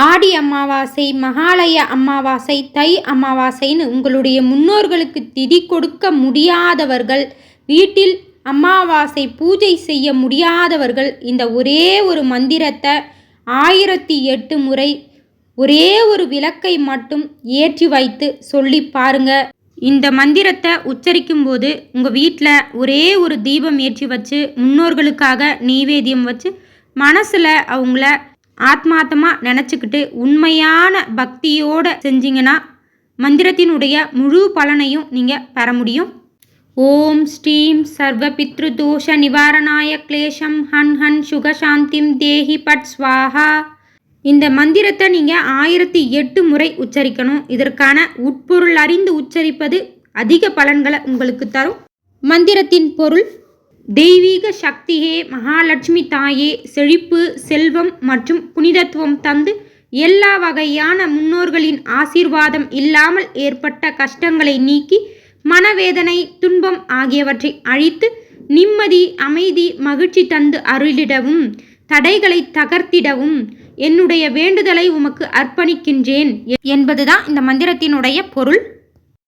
ஆடி அமாவாசை மகாலய அமாவாசை தை அமாவாசைன்னு உங்களுடைய முன்னோர்களுக்கு திதி கொடுக்க முடியாதவர்கள் வீட்டில் அமாவாசை பூஜை செய்ய முடியாதவர்கள் இந்த ஒரே ஒரு மந்திரத்தை ஆயிரத்தி எட்டு முறை ஒரே ஒரு விளக்கை மட்டும் ஏற்றி வைத்து சொல்லி பாருங்க. இந்த மந்திரத்தை உச்சரிக்கும் போது உங்கள் வீட்டில் ஒரே ஒரு தீபம் ஏற்றி வச்சு முன்னோர்களுக்காக நெய்வேத்தியம் வச்சு மனசில் அவங்கள ஆத்மார்த்தமாக நினச்சிக்கிட்டு உண்மையான பக்தியோடு செஞ்சிங்கன்னா மந்திரத்தினுடைய முழு பலனையும் நீங்கள் பெற முடியும். ஓம் ஸ்ரீம் சர்வ பித்ரு தோஷ நிவாரணாய கிளேஷம் ஹன் ஹன் சுகசாந்திம் தேஹி பட் ஸ்வாஹா. இந்த மந்திரத்தை நீங்கள் ஆயிரத்தி எட்டு முறை உச்சரிக்கணும். இதற்கான உட்பொருள் அறிந்து உச்சரிப்பது அதிக பலன்களை உங்களுக்கு தரும். மந்திரத்தின் பொருள் தெய்வீக சக்தியே மகாலட்சுமி தாயே செழிப்பு செல்வம் மற்றும் புனிதத்துவம் தந்து எல்லா வகையான முன்னோர்களின் ஆசீர்வாதம் இல்லாமல் ஏற்பட்ட கஷ்டங்களை நீக்கி மனவேதனை துன்பம் ஆகியவற்றை அழித்து நிம்மதி அமைதி மகிழ்ச்சி தந்து அருளிடவும் தடைகளை தகர்த்திடவும் என்னுடைய வேண்டுதலை உமக்கு அர்ப்பணிக்கின்றேன் என்பதுதான் இந்த மந்திரத்தினுடைய பொருள்.